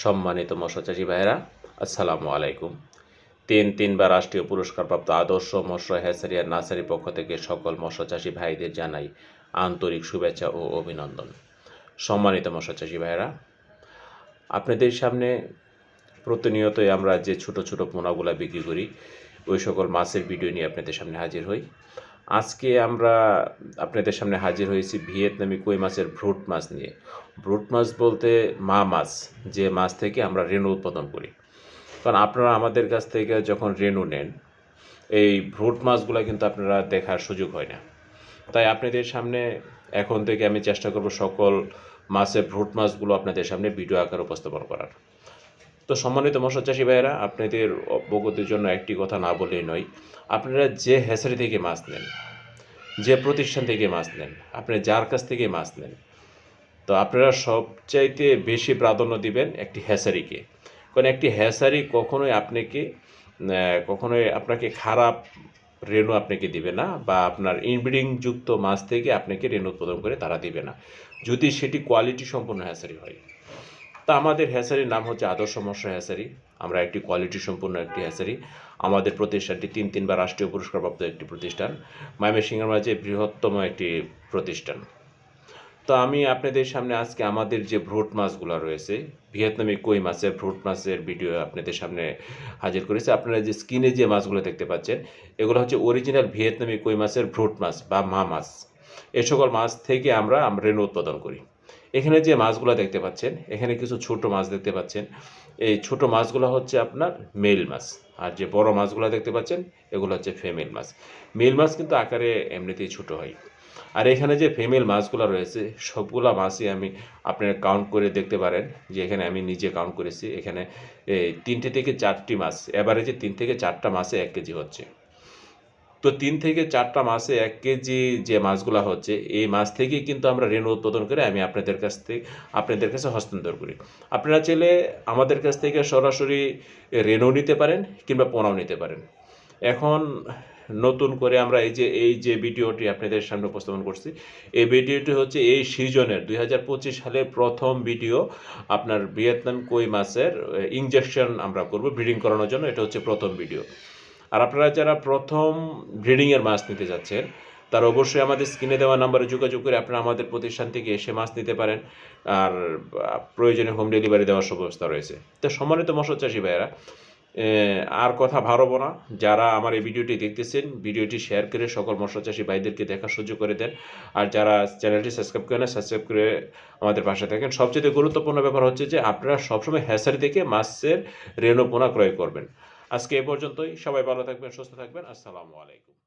সম্মানিত মৎস্যচাষী ভাইয়েরা, আসসালামু আলাইকুম। তিন তিনবার রাষ্ট্রীয় পুরস্কারপ্রাপ্ত আদর্শ মৎস্য হেসারিয়া নার্সারি পক্ষ থেকে সকল মৎস্যচাষী ভাইদের জানাই আন্তরিক শুভেচ্ছা ও অভিনন্দন। সম্মানিত মৎস্যচাষী ভাইরা আপনাদের সামনে প্রতিনিয়তই আমরা যে ছোট ছোট পোনাগুলা বিক্রি করি, ওই সকল মাছের ভিডিও নিয়ে আপনাদের সামনে হাজির হই। আজকে আমরা আপনাদের সামনে হাজির হয়েছি ভিয়েতনামি কই মাছের ভ্রুট মাছ নিয়ে। ভ্রুট মাছ বলতে মা মাছ, যে মাছ থেকে আমরা রেণু উৎপাদন করি। কারণ আপনারা আমাদের কাছ থেকে যখন রেণু নেন, এই ভ্রুট মাছগুলো কিন্তু আপনারা দেখার সুযোগ হয় না। তাই আপনাদের সামনে এখন থেকে আমি চেষ্টা করব সকল মাছের ভ্রুট মাছগুলো আপনাদের সামনে ভিডিও আকারে উপস্থাপন করার। তো সম্মানিত মৎস্যচাষী ভাইয়েরা, আপনাদের অবগতির জন্য একটি কথা না বললেই নয়, আপনারা যে হ্যাচারি থেকে মাছ নেন, যে প্রতিষ্ঠান থেকে মাছ নেন, আপনি যার কাছ থেকে মাছ নেন তো আপনারা সবচাইতে বেশি প্রাধান্য দিবেন একটি হ্যাসারিকে। কারণ একটি হ্যাসারি কখনোই আপনাকে কখনোই আপনাকে খারাপ রেণু আপনাকে দিবে না বা আপনার ইনব্রিডিংযুক্ত মাছ থেকে আপনাকে রেণু উৎপাদন করে তারা দিবে না, যদি সেটি কোয়ালিটি সম্পন্ন হ্যাসারি হয়। তা আমাদের হ্যাসারির নাম হচ্ছে আদর্শ মৎস্য হ্যাসারি। আমরা একটি কোয়ালিটি সম্পূর্ণ একটি হ্যাসারি। আমাদের প্রতিষ্ঠানটি তিন তিনবার রাষ্ট্রীয় পুরস্কারপ্রাপ্ত একটি প্রতিষ্ঠান। ময়মনসিংহের মাঝে বৃহত্তম একটি প্রতিষ্ঠান। তো আমি আপনাদের সামনে আজকে আমাদের যে ভ্রুট মাছগুলো রয়েছে, ভিয়েতনামি কই মাছের ভ্রুট মাছের ভিডিও আপনাদের সামনে হাজির করেছি। আপনারা যে স্কিনে যে মাছগুলো দেখতে পাচ্ছেন, এগুলো হচ্ছে অরিজিনাল ভিয়েতনামি কই মাছের ভ্রোট মাছ বা মা মাছ। এ সকল মাছ থেকে আমরা রেণু উৎপাদন করি। এখানে যে মাছগুলো দেখতে পাচ্ছেন, এখানে কিছু ছোট মাছ দেখতে পাচ্ছেন। এই ছোট মাছগুলো হচ্ছে আপনার মেল মাছ। আর যে বড় মাছগুলো দেখতে পাচ্ছেন, এগুলো হচ্ছে ফিমেল মাছ। মেল মাছ কিন্তু আকারে এমনিতেই ছোট হয়। আর এখানে যে ফিমেল মাছগুলো রয়েছে, সবগুলা মাছই আমি আপনারা কাউন্ট করে দেখতে পারেন যে এখানে আমি নিজে কাউন্ট করেছি। এখানে তিনটে থেকে চারটি মাছ এভারেজে তিন থেকে চারটা মাছে এক কেজি হচ্ছে। তো তিন থেকে চারটা মাসে এক কেজি যে মাছগুলো হচ্ছে, এই মাছ থেকেই কিন্তু আমরা রেণু উৎপাদন করে আমি আপনাদের কাছ থেকে, আপনাদের কাছে হস্তান্তর করি। আপনারা চাইলে আমাদের কাছ থেকে সরাসরি রেণু নিতে পারেন কিংবা পোনাও নিতে পারেন। এখন নতুন করে আমরা এই যে এই যে ভিডিওটি আপনাদের সামনে উপস্থাপন করছি এই ভিডিওটি হচ্ছে এই সিজনের দুই হাজার পঁচিশ সালের প্রথম ভিডিও। আপনার ভিয়েতনাম কই মাছের ইঞ্জেকশন আমরা করব ব্রিডিং করানোর জন্য এটা হচ্ছে প্রথম ভিডিও। আর আপনারা যারা প্রথম ব্রিডিংয়ের মাছ নিতে যাচ্ছেন তারা অবশ্যই আমাদের স্ক্রিনে দেওয়া নাম্বারে যোগাযোগ করে আপনারা আমাদের প্রতিষ্ঠান থেকে এসে মাছ নিতে পারেন। আর প্রয়োজনে হোম ডেলিভারি দেওয়ার ব্যবস্থা রয়েছে। তো সম্মানিত মৎস্যচাষী ভাইয়েরা এ, আর কথা ভারবো না। যারা আমার এই ভিডিওটি দেখতেছেন, ভিডিওটি শেয়ার করে সকল মৎস্যচাষী ভাইদেরকে দেখার সুযোগ করে দেন। আর যারা চ্যানেলটি সাবস্ক্রাইব করে করেন সাবস্ক্রাইব করে আমাদের পাশে থাকেন। সবচেয়ে গুরুত্বপূর্ণ ব্যাপার হচ্ছে যে, আপনারা সবসময় হ্যাসারি দেখে মাছের রেণুপোনা ক্রয় করবেন। আজকে এ পর্যন্তই। সবাই ভালো থাকবেন, সুস্থ থাকবেন। আসসালামু আলাইকুম।